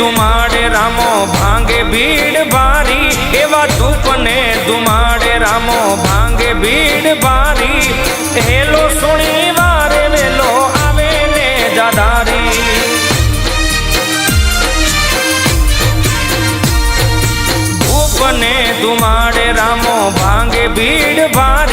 ધુમાડે રામો ભાંગે ભીડ ભારી એવા ધૂપને ધુમાડે રામો ભાંગે ભીડ ભારી હેલો સુણી વારે વેલો આવે ને જાદારી ધૂપને ધુમાડે રામો ભાંગે ભીડ ભારી